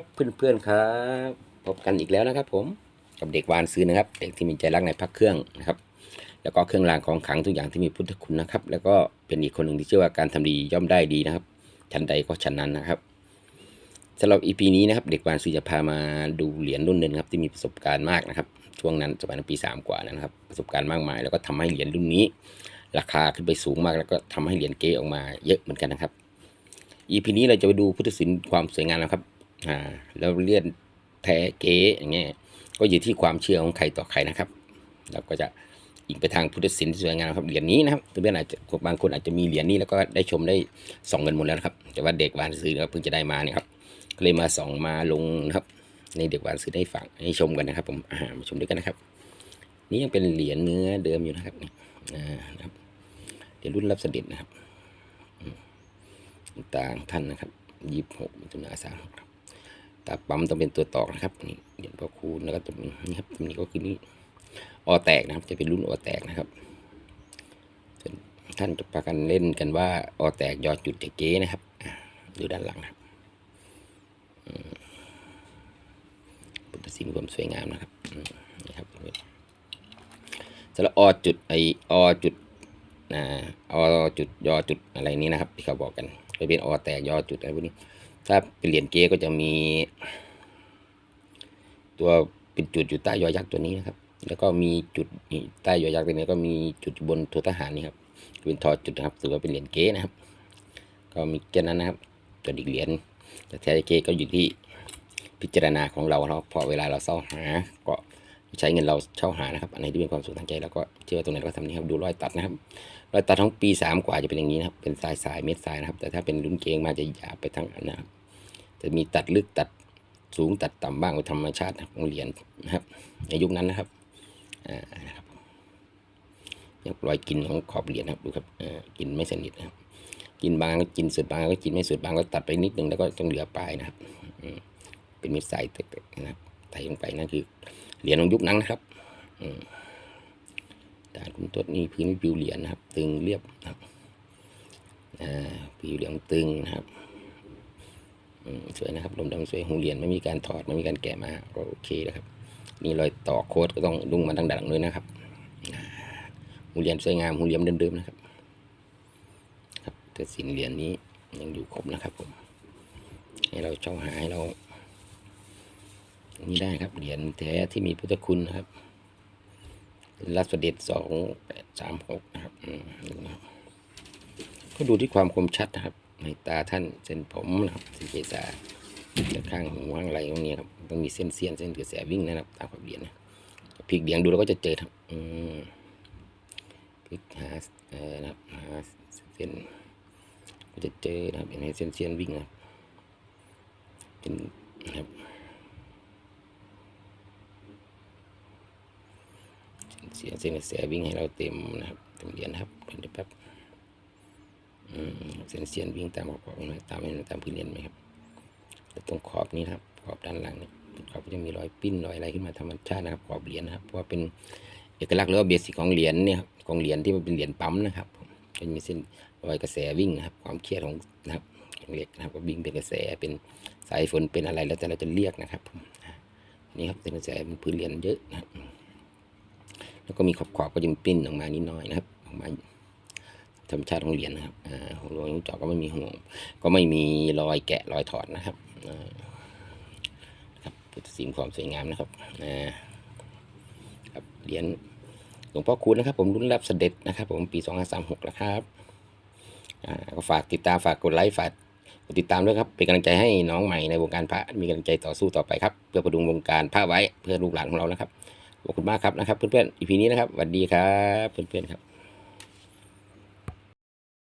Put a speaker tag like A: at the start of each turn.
A: บเพื่อนๆครับ พบกันอีกแล้วนะครับ ผมกับเด็กวานซื้อนะครับ เด็กที่มีใจรักในพักเครื่องนะครับ แล้วก็เครื่องรางของขลังทุกอย่างที่มีพุทธคุณนะครับ แล้วก็เป็นอีกคนหนึ่งที่เชื่อว่าการทำดีย่อมได้ดีนะครับชั้นใดก็ชั้นนั้นนะครับสำหรับ EP นี้นะครับ เด็กวานซื้อจะพามาดูเหรียญรุ่นหนึ่งครับที่มีประสบการณ์มากนะครับ ช่วงนั้นสมัยนั้นปีสามกว่านะครับ ประสบการณ์มากมาย แล้วก็ทำให้เหรียญรุ่นนี้ ราคาขึ้นไปสูงมากแล้วก็ทำให้เหรียญเก๊ออกมาเยอะเหมือนกันนะครับ EP นี้เราจะไปดูพุทธศิลป์ความสวยงามนะครับ อ่าแล้วเลียนแท้เก๊อย่างเงี้ยก็อยู่ที่ความเชื่อของใครต่อใครนะครับเราก็จะอิงไปทางพุทธศิลป์ที่สวยงามครับเหรียญนี้นะครับเพื่อนอาจจะบางคนอาจจะมีเหรียญนี้แล้วก็ได้ชมได้ส่องเงินหมดแล้วนะครับ แต่ว่าเด็กวานซื้อนะครับเพิ่งจะได้มาเนี่ยครับก็เลยมาส่องมาลงนะครับในเด็กวานซื้อได้ฝากให้ชมกันนะครับผมอ่ามาชมด้วยกันนะครับ นี่ยังเป็นเหรียญเนื้อเดิมอยู่นะครับนี่อ่านะครับเหรียญรุ่นรับเสด็จนะครับ ต่างท่านนะครับยี่สิบหกมิถุนาสามครับ ตาปั๊มต้องเป็นตัวตอกนะครับนี่เหรียญพ่อคูณแล้วก็ตัวนี้นครับตัวนี้ก็คือนี่ออแตกนะครับ จะเป็นรุ่นออแตกนะครับท่านจะพากันเล่นกันว่าออแตกยอจุดจะเก๊นะครับดูด้านหลังนะครับพุทธศิลป์ความสวยงามนะครับนี่ครับสำหรับออจุดไอออจุดนะออจุดยอจุดอะไรนี้นะครับ ที่เขาบอกกันก็เป็นอแตกยอจุดอะไรพวกนี้ ถ้าเป็นเหรียญเก๊ก็จะมี ตัวเป็นจุดอยู่ใต้ยอยักษ์ตัวนี้นะครับ แล้วก็มีจุดใต้ยอยักษ์ตัวนี้ก็มีจุดบนตัวทหารนี่ครับเป็นทอจุดนะครับถือว่าเป็นเหรียญเก๊นะครับ ก็มีแค่นั้นนะครับส่วนอีกเหรียญแต่แท้เก๊ก็อยู่ที่พิจารณาของเราเราพอเวลาเราเสาหาก็ ใช้เงินเราเช่าหานะครับ อันไหนที่เป็นความสุขทางใจแล้วก็เชื่อว่าตรงไหนเราก็ทำนี้ครับดูรอยตัดนะครับรอยตัดของปีสามกว่าจะเป็นอย่างนี้นะครับ เป็นสายสายเม็ดสายนะครับ แต่ถ้าเป็นรุ่นเกงมาจะหยาบไปทางนั้นนะครับจะมีตัดลึกตัดสูงตัดต่ำบ้างเป็นธรรมชาติของเหรียญนะครับ ในยุคนั้นนะครับอ่านะครับยังรอยกินของขอบเหรียญนะครับดูครับอ่ากินไม่สนิทนะครับกินบางก็กินสุดบางก็กินไม่สุดบางก็ตัดไปนิดนึงแล้วก็ต้องเหลือปลายนะครับอืเป็นเม็ดสายเต็กนะครับใส่ลงไปนั่นคือ เหรียญของยุคนั้นนะครับอืมด่านคุณทศนี่พื้นผิวเหรียญนะครับ ตึงเรียบนะครับผิวเหรียญตึงนะครับอืมสวยนะครับลมดำสวยหูเหรียญไม่มีการถอดไม่มีการแกะมาก็โอเคนะครับนี่รอยต่อโค้ดก็ต้องดุ้งมาตั้งดังเลยนะครับหูเหรียญสวยงามหูเหรียญเดิมๆนะครับ ครับแต่สินเหรียญนี้ยังอยู่ครบนะครับผมให้เราเช่าหาให้เรา นี่ได้ครับ เหรียญแท้ที่มีพุทธคุณนะครับรับเด็จสองแปดสามหกนะครับก็ดูที่ความคมชัดนะครับ ในตาท่านเส้นผมนะครับส้นเกษาและข้างหูข้างไหล่ตรงนี้ครับต้องมีเส้นเสี้ยนเส้นกระแสวิ่งนะครับ ตามขอบเหรียญนะพลิกเดียงดูแล้วก็จะเจอครับอืมพลิกหาเออนะครับหาเส้นก็จะเจอนะครับเห็นไหมเส้นเสี้ยนวิ่งนะครับเป็นนะครับ เสียเส้นกระแสวิ่งให้เราเต็มนะครับเต็มเหรียญครับเดี๋ยวแป๊บอืมเส้นเสียนวิ่งตามขอบขอบนะตามตามพื้นเหรียญไหมครับแล้วตรงขอบนี้ครับขอบด้านหลังเนี่ยขอบก็จะมีรอยปิ้นรอยอะไรขึ้นมาธรรมชาตินะครับขอบเหรียญนะครับเพราะว่าเป็นเอกลักษณ์หรือว่าเบสิกของเหรียญเนี่ยครับของเหรียญที่มันเป็นเหรียญปั๊มนะครับมก็จะมีเส้นรอยกระแสวิ่งนะครับความเครียดของนะครับของเหล็กนะครับก็วิ่งเป็นกระแสเป็นสายฝนเป็นอะไรแล้วแต่เราจะเรียกนะครับนี่ครับเส้นกระแสเป็นพื้นเหรียญเยอะนะครับ แล้วก็มีขอบขอบๆก็จะมีปิ้นออกมานิดหน่อยนะครับออกมาธรรมชาติของเหรียญนะครับอ่าหัวหลวงจอกก็ไม่มีห่วงก็ไม่มีรอยแกะรอยถอดนะครับอ่าครับพุทธศิลป์ความสวยงามนะครับอ่าครับเหรียญหลวงพ่อคูณนะครับ ผมรุ่นรับเสด็จนะครับ ผมปี 2536แล้วครับอ่าก็ฝากติดตามฝากกดไลค์ฝากกดติดตามด้วยครับเป็นกำลังใจให้น้องใหม่ในวงการพระมีกำลังใจต่อสู้ต่อไปครับ เพื่อประดุงวงการพระไว้เพื่อลูกหลานของเรานะครับ ขอบคุณมากครับนะครับเพื่อนๆอีพีนี้นะครับสวัสดีครับเพื่อนๆครับ